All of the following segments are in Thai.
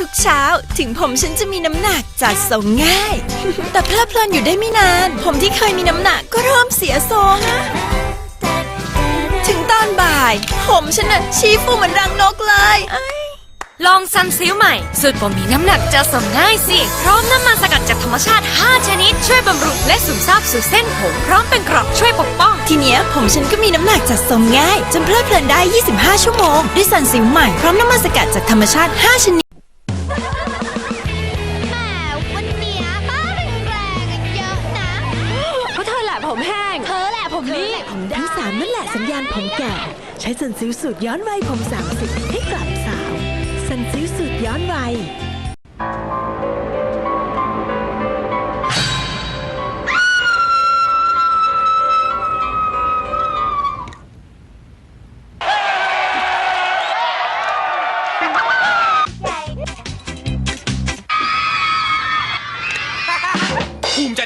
ทุกเช้า ถึงผมฉันจะมีน้ำหนักจัดทรงง่าย แต่เพลิดเพลินอยู่ได้ไม่นาน ผมที่เคยมีน้ำหนักก็เริ่มเสียทรงอะถึงตอนบ่าย ผมฉันน่ะชี้ฟูเหมือนรังนกเลยเอ้ยลองซันซิลใหม่ สูตรผมมีน้ำหนักจะส่งง่ายสิ พร้อมน้ำมันสกัดจากธรรมชาติ 5 ชนิด ช่วยบำรุงและสูบซาบสู่เส้นผม พร้อมเป็นเกรอบช่วยปกป้อง ทีเนี้ยผมฉันก็มีน้ำหนักจัดทรงง่าย จนเพลิดเพลินได้ 25 ชั่วโมง ด้วยสันสิวใหม่ พร้อมน้ำมันสกัดจากธรรมชาติ 5 ชนิด ใช้สันซิลสูตรย้อนวัยผม 30 ให้กลับสาว สันซิลสูตรย้อนวัย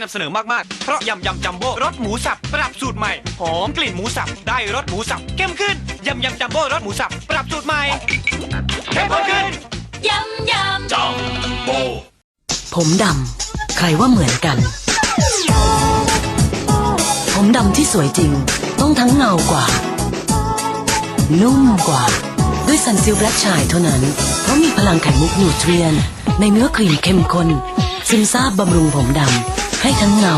ำเสนอมากๆ เพราะยำยำจัมโบ้รสหมูสับ ปรับสูตรใหม่ หอมกลิ่นหมูสับ ได้รสหมูสับเข้มขึ้น ยำยำจัมโบ้รสหมูสับ ปรับสูตรใหม่เข้มข้นขึ้น ยำยำจัมโบ้ผมดำ ใครว่าเหมือนกัน ผมดำที่สวยจริง ต้องทั้งเงากว่า นุ่มกว่า ด้วยซันซิลแบล็กชายเท่านั้น เพราะมีพลังไข่มุกนิวเทรียน ในเนื้อครีมเข้มข้นซึมซาบบำรุงผมดำ ให้ทั้งเงา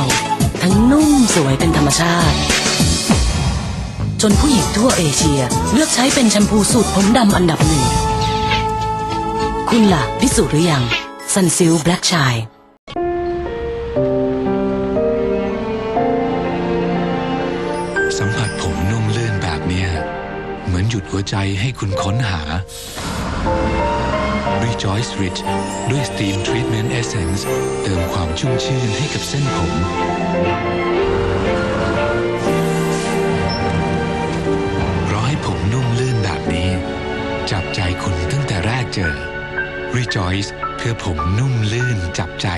ทั้งนุ่มสวยเป็นธรรมชาติ จนผู้หญิงทั่วเอเชียเลือกใช้เป็นแชมพูสูตรผมดำอันดับหนึ่ง คุณล่ะ พิสูจน์หรือยังซันซิลแบล็กชายสัมผัสผมนุ่มลื่นแบบเนี้ย เหมือนหยุดหัวใจให้คุณค้นหา Rejoice Rich ด้วย Steam Treatment Essence เติมความชุ่มชื่นให้กับเส้นผม เพราะให้ผมนุ่มลื่นแบบนี้ จับใจคุณตั้งแต่แรกเจอ Rejoice เพื่อผมนุ่มลื่นจับใจ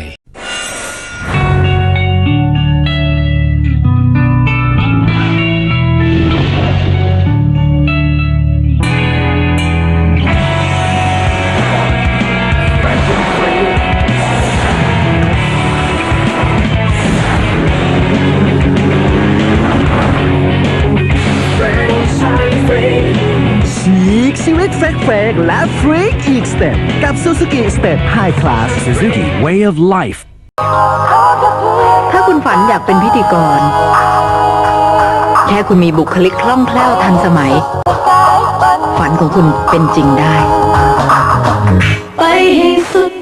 ฉีกชีวิตเฟกเฟกและฟรีกอีกสเต็ปกับ Suzuki Step High Class Suzuki Way of Life ถ้าคุณฝันอยากเป็นพิธีกร แค่คุณมีบุคลิกคล่องแคล่วทันสมัย ฝันของคุณเป็นจริงได้ ไปให้สุด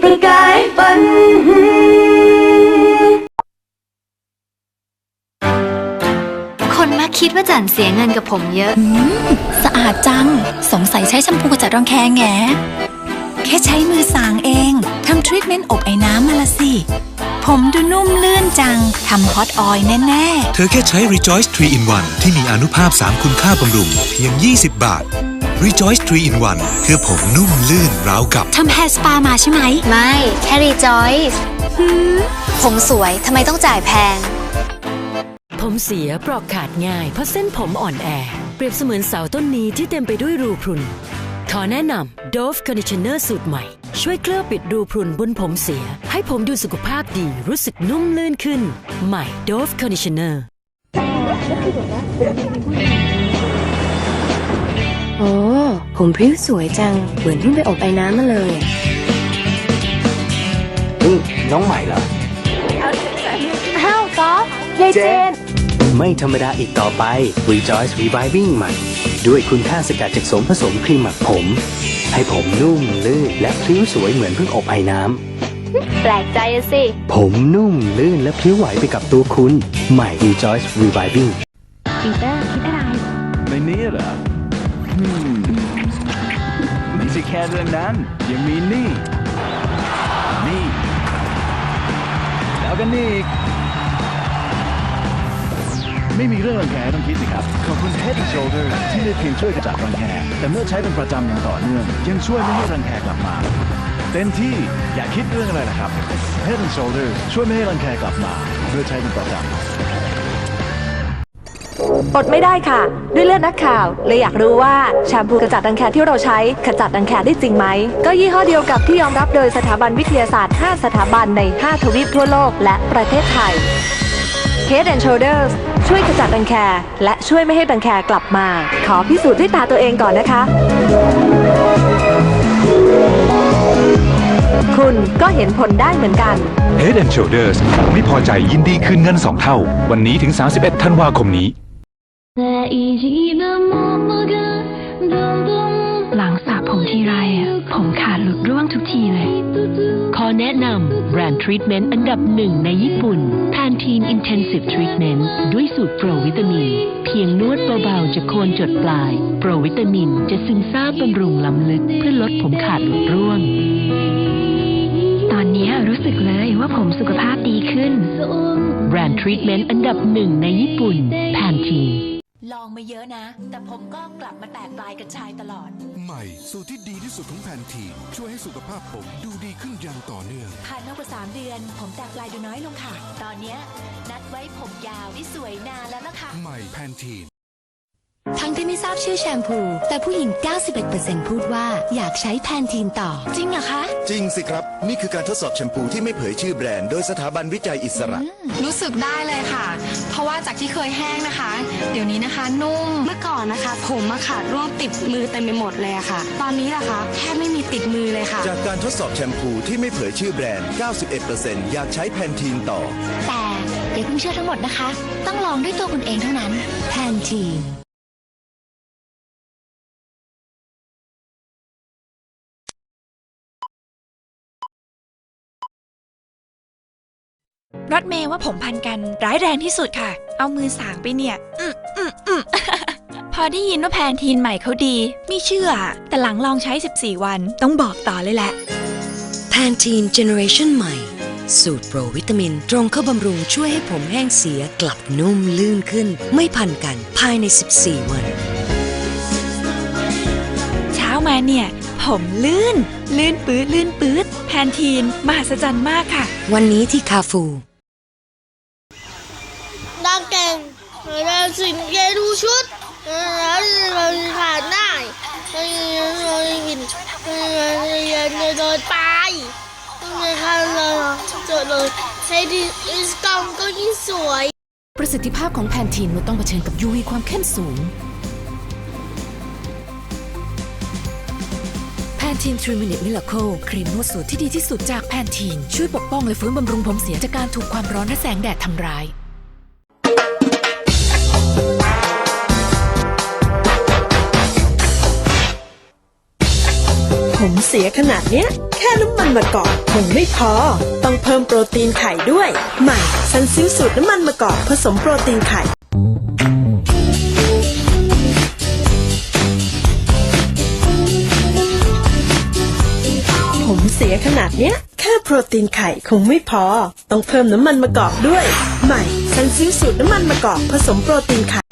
ดว่าจันเสียเงินกับผมเยอะสะอาดจัง สงสัยใช้แชมพูกระจัดรังแคแงแค่ใช้มือสางเองทำทรีทเมนต์อบไอ้น้ำมาละสิ ผมดูนุ่มลื่นจังทำฮอตออยล์แน่เธอแค่ใช้ Rejoice 3 in 1 ที่มีอนุภาพ 3 คุณค่าบำรุง เพียง 20 บาท Rejoice 3 in 1คือผมนุ่มลื่นราวกับ ๆทำแฮร์สปามาใช่ไหม ไม่ แค่รีจอยส์ผมสวย ทำไมต้องจ่ายแพง ผมเสียปลอกขาดง่าย เพราะเส้นผมอ่อนแอ เปรียบเสมือนเสาต้นนี้ที่เต็มไปด้วยรูพรุน ขอแนะนำ Dove Conditioner สูตรใหม่ ช่วยเคลือบปิดรูพรุนบนผมเสีย ให้ผมดูสุขภาพดีรู้สึกนุ่มลื่นขึ้น ใหม่ Dove Conditioner โอ้ผมพริ้วสวยจัง เหมือนเพิ่งไปอบไอ้น้ำมาเลยนี่น้องใหม่เหรอ อ้าวก๊อฟยายเจน ไม่ธรรมดาอีกต่อไป Rejoice Reviving ใหม่ ด้วยคุณค่าสกัดจากสมผสมครีมหมักผม ให้ผมนุ่มลื่นและพลิ้วสวยเหมือนเพิ่งอบไอ้น้แปลกใจอะสิำผมนุ่มลื่นและพลิ้วไหวไปกับตัวคุณ ใหม่ Rejoice Reviving ในนี้เหรออืมไม่ใช่แค่เรื่องนั้น ยังมีนี่ นี่ แล้วก็นี่อีก ไม่มีเรื่องรังแคให้ต้องคิดสิครับ ขอบคุณ Head and Shoulders ที่ไม่เพียงช่วยกระจัดรังแคแต่เมื่อใช้เป็นประจำอย่างต่อเนื่อง ยังช่วยไม่ให้รังแคกลับมา เต็มที่อย่าคิดเรื่องอะไรนะครับ Head and Shoulders ช่วยไม่ให้รังแคกลับมาเมื่อใช้เป็นประจำ อดไม่ได้ค่ะ ด้วยเลือดนักข่าวเลยอยากรู้ว่าแชมพูกระจัดรังแคที่เราใช้ขจัดรังแคได้จริงไหม ก็ยี่ห้อเดียวกับที่ยอมรับโดยสถาบันวิทยาศาสตร์ 5 สถาบันใน 5 ทวีปทั่วโลกและประเทศไทย Head and Shoulders ช่วยขจัดรังแคและช่วยไม่ให้รังแคกลับมา ขอพิสูจน์ด้วยตาตัวเองก่อนนะคะ คุณก็เห็นผลได้เหมือนกัน Head and Shoulders ไม่พอใจยินดีคืนเงิน 2 เท่า วันนี้ถึง 31 ธันวาคมนี้หลังสระ ผมทีไรอะ ผมขาดหลุดร่วงทุกทีเลย ขอแนะนำแบรนด์ทรีทเมนต์อันดับหนึ่งในญี่ปุ่น Pantene Intensive Treatment ด้วยสูตรโปรวิตามิน เพียงนวดเบาๆจะโคนจดปลาย โปรวิตามินจะซึมซาบบำรุงล้ำลึกเพื่อลดผมขาดหลุดร่วง ตอนเนี้ยรู้สึกเลยว่าผมสุขภาพดีขึ้น แบรนด์ทรีทเมนต์อันดับหนึ่งในญี่ปุ่น Pantene ลองมาเยอะนะ แต่ผมก็กลับมาแตกปลายกระชายตลอด ใหม่ สูตรที่ดีที่สุดของแพนทีนช่วยให้สุขภาพผมดูดีขึ้นอย่างต่อเนื่อง ผ่านมากกว่า3เดือน ผมแตกปลายดูน้อยลงค่ะ ตอนเนี้ยนัดไว้ผมยาวที่สวยนานแล้วนะคะใหม่แพนทีน ทั้งที่ไม่ทราบชื่อแชมพู แต่ผู้หญิง 91%พูดว่าอยากใช้แพนทีนต่อ จริงเหรอคะ จริงสิครับ นี่คือการทดสอบแชมพูที่ไม่เผยชื่อแบรนด์โดยสถาบันวิจัยอิสระ รู้สึกได้เลยค่ะ เพราะว่าจากที่เคยแห้งนะคะ เดี๋ยวนี้นะคะ นุ่ม เมื่อก่อนนะคะ ผมมาขาดร่วงติดมือเต็มไปหมดเลยอะค่ะ ตอนนี้นะคะแทบไม่มีติดมือเลยค่ะ จากการทดสอบแชมพูที่ไม่เผยชื่อแบรนด์ 91%อยากใช้แพนทีนต่อ แต่อย่าเพิ่งเชื่อทั้งหมดนะคะ ต้องลองด้วยตัวคุณเองเท่านั้น แพนทีน รถเมย์ว่าผมพันกันร้ายแรงที่สุดค่ะ เอามือสางไปเนี่ย อืมอืมอืม พอได้ยินว่าแพนทีนใหม่เขาดี ไม่เชื่อ แต่หลังลองใช้ 14 วัน ต้องบอกต่อเลยแหละ แพนทีนเจเนอเรชันใหม่ สูตรโปรวิตามิน ตรงเข้าบำรุงช่วยให้ผมแห้งเสียกลับนุ่มลื่นขึ้น ไม่พันกันภายใน 14 วัน เช้ามาเนี่ย ผมลื่น ลื่นปื๊ดลื่นปื๊ดแพนทีน มหัศจรรย์มากค่ะ วันนี้ที่คาฟู ดังเก่งเราสินเกดูชุดแล้วเราขาดได้เราเราหินเราโดนปลายเราข้างเราจดเลยให้ดีอิสกอมก็ยิ่งสวย ประสิทธิภาพของแพนทีนเมื่อต้องเผชิญกับ UV ความเข้มสูง นทีน3 Minute Miracle ครีมนวดสูตรที่ดีที่สุดจากแพนทีน ช่วยปกป้องและฟื้นบำรุงผมเสียจากการถูกความร้อนและแสงแดดทำร้าย ผมเสียขนาดเนี้ย แค่น้ำมันมะกอกคงไม่พอ ต้องเพิ่มโปรตีนไข่ด้วย ใหม่ซันซิลสูตรน้ำมันมะกอกผสมโปรตีนไข่ สียขนาดเนี้ย แค่โปรตีนไข่คงไม่พอ ต้องเพิ่มน้ำมันมะกอกด้วย ใหม่ซันซิวสูตรน้ำมันมะกอกผสมโปรตีนไข่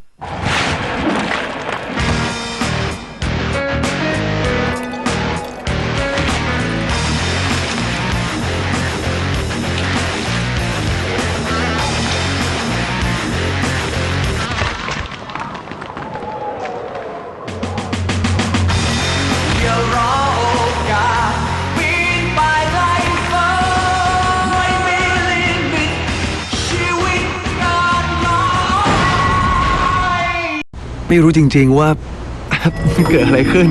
ไม่รู้จริง ๆว่าเกิดอะไรขึ้น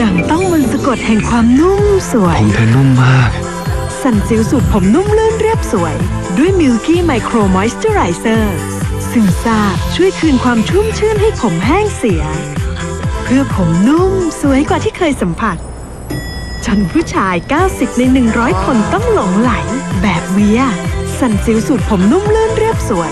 ดังต้องมันสะกดแห่งความนุ่มสวยผมเธอนุ่มมาก สันซิลสูตรผมนุ่มลื่นเรียบสวย ด้วยมิลกี้ไมโครมอยส์เจอไรเซอร์ซึมซาบช่วยคืนความชุ่มชื่นให้ผมแห้งเสีย เพื่อผมนุ่มสวยกว่าที่เคยสัมผัสจนผู้ชาย 90 ใน 100 คนต้องหลงไหล แบบเวียสันซิลสูตรผมนุ่มลื่นเรียบสวย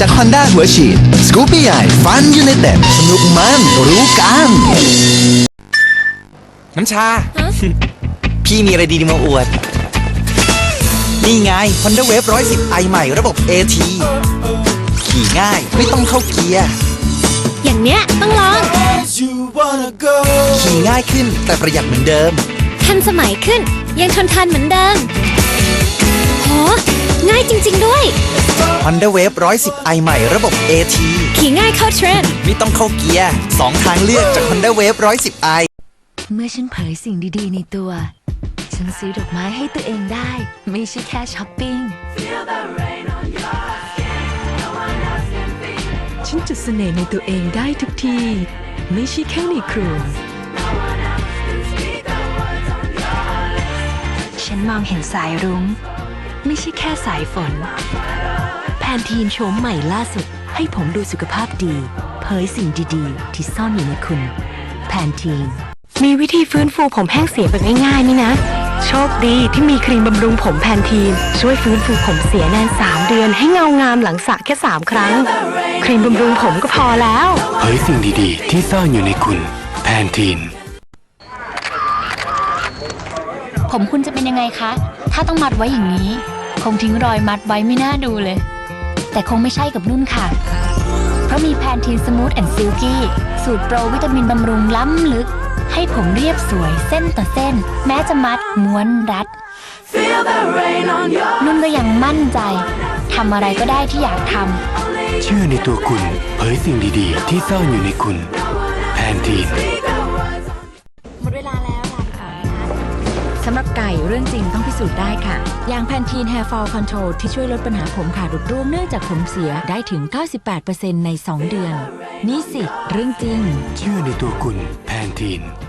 จาก Honda หัวฉีดสกูปี้ใหญ่ฟันยูไนเต็ดสนุกมันรู้กัน น้ำชา พี่มีอะไรดีๆมาอวด นี่ไง Honda Wave 110 i ใหม่ระบบ AT ขี่ง่ายไม่ต้องเข้าเกียร์ อย่างเนี้ยต้องลอง ขี่ง่ายขึ้นแต่ประหยัดเหมือนเดิม ทันสมัยขึ้นยังทนทานเหมือนเดิม โห ง่ายจริง ๆด้วย Honda Wave 110 i ใหม่ระบบ AT ขี่ง่ายเข้าเทรนด์ ไม่ต้องเข้าเกียร์สองทางเลือกจาก Honda Wave 110 i เมื่อฉันเผยสิ่งดีๆในตัว ฉันซื้อดอกไม้ให้ตัวเองได้ ไม่ใช่แค่ช้อปปิ้ง ฉันจุดเสน่ห์ในตัวเองได้ทุกที ไม่ใช่แค่ในครัว ฉันมองเห็นสายรุง้ง ไม่ใช่แค่สายฝน แพนทีนโฉมใหม่ล่าสุด ให้ผมดูสุขภาพดี เผยสิ่งดีๆ ที่ซ่อนอยู่ในคุณ แพนทีน มีวิธีฟื้นฟูผมแห้งเสียแบบง่ายๆ นี่นะ โชคดีที่มีครีมบำรุงผมแพนทีน ช่วยฟื้นฟูผมเสียนาน 3 เดือน ให้เงางามหลังสระแค่ 3 ครั้ง ครีมบำรุงผมก็พอแล้วเผยสิ่งดีๆ ที่ซ่อนอยู่ในคุณแพนทีน ผมคุณจะเป็นยังไงคะ ถ้าต้องมัดไว้อย่างนี้ค งทิ้งรอยมัดไว้ไม่น่าดูเลย แต่คงไม่ใช่กับนุ่นค่ะ เพราะมีแพนทีนสมูทแอนด์ซิลกี้สูตรโปรวิตามินบำรุงล้ำลึก ให้ผมเรียบสวยเส้นต่อเส้น แม้จะมัดม้วนรัด นุ่นก็ยังมั่นใจทำอะไรก็ได้ที่อยากทำ เชื่อในตัวคุณเผยสิ่งดีๆ ที่ซ่อนอยู่ในคุณ แพนทีน ไก่เรื่องจริงต้องพิสูจน์ได้ค่ะ อย่างแพนทีน Hair Fall Control ที่ช่วยลดปัญหาผมขาดรุดร่วงเนื่องจากผมเสียได้ถึง 98%ใน 2 เดือน นี่สิ เรื่องจริง เชื่อในตัวคุณแพนทีน